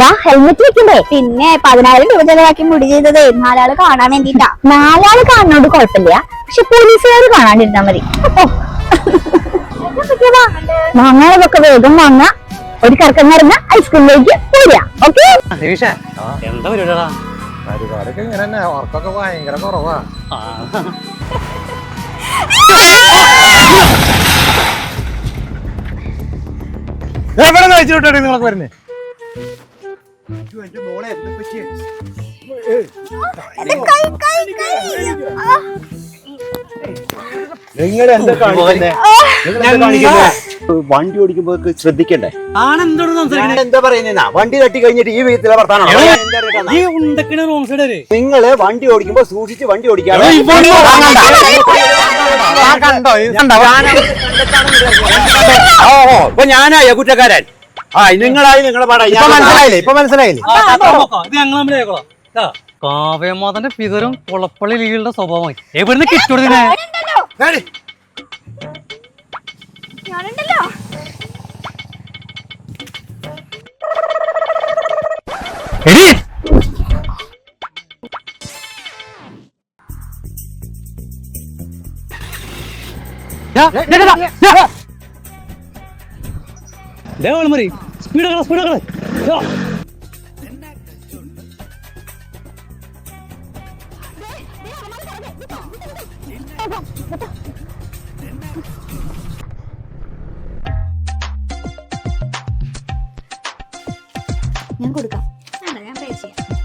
ദാ ഹെൽമെറ്റ് വെക്കണ്ടേ പിന്നെ പതിനായിരം രൂപ ചെലവാക്കി മുടി ചെയ്തത്. നാലാൾ കാണാൻ വേണ്ടിട്ടാ. നാലാൾ കാണുന്നോണ്ട് കുഴപ്പമില്ല പക്ഷെ പോലീസുകാർ കാണാണ്ടിരുന്നാ മതി. വാങ്ങാനതൊക്കെ വേഗം വാങ്ങ. ഒരു കറക്കം നടന്ന ഹൈസ്കൂളിലേക്ക് പോരാ. ഓക്കെ? എന്താ പരിപാടിയാടാ പരിപാടിയൊക്കെ ഇങ്ങനെ തന്നെ ഉറക്കൊക്കെ ഭയങ്കര കുറവാ. ആ. എവിടെ കഴിച്ചിട്ടാണ് നിങ്ങളൊക്കെ വരുന്നത് കാണിക്കുന്നേ? നിങ്ങൾ എന്താ വണ്ടി ഓടിക്കുമ്പോ ശ്രദ്ധിക്കണ്ടേ? ആണെന്തോട് ഞാൻ സംസാരിക്കണേ എന്താ പറയുന്ന? വണ്ടി തട്ടി കഴിഞ്ഞിട്ട് ഈ വീട്ടിലെ വർത്താനം ഈ ഉണ്ടക്കിന് റോങ് സൈഡ് നിങ്ങൾ വണ്ടി ഓടിക്കുമ്പോ സൂക്ഷിച്ച് വണ്ടി ഓടിക്കാതെ കണ്ടോ കണ്ടോ ഓ ഓ, ഇപ്പൊ ഞാനായ കുറ്റക്കാരൻ ആ നിങ്ങളായി നിങ്ങളെ പാടായി ഇപ്പൊ മനസ്സിലായില്ലേ? ഇപ്പൊ മനസ്സിലായില്ലേ? ഇത് ഞങ്ങൾ തമ്മിൽ ആയിക്കോളാം കാവ്യമാതന്റെ പിതരും കുളപ്പള്ളി ലീഗിയുടെ സ്വഭാവമായി. എവിടുന്ന് കിട്ടുകൊടുത്തിനെ ഞാനുണ്ടല്ലോ. എടി. സ്പീഡ് സ്പീഡ് ഞാൻ കൊടുക്കാം. ഞാൻ പേ ചെയ്യാം.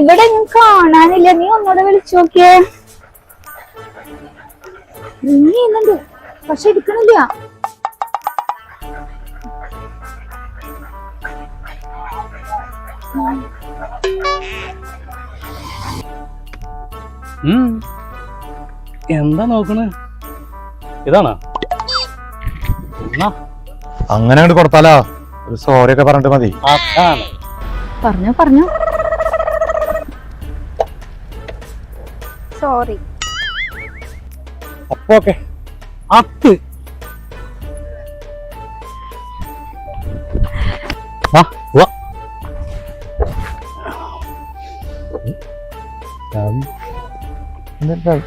ഇവിടെ ഞാൻ കാണാനില്ല. നീ ഒന്നുകൂടെ വിളിച്ചു നോക്കിയേ. നീ എന്നുണ്ട് പക്ഷെ എടുക്കണില്ല എന്താ നോക്കണ്? ഇതാണോ? അങ്ങനെ കൊടുത്താലോ? ഒരു സോറി ഒക്കെ പറഞ്ഞിട്ട് മതി. പറഞ്ഞോ പറഞ്ഞു. sorry. Apa? Aku. Hah? Gua. Kamu, hmm? Bentar.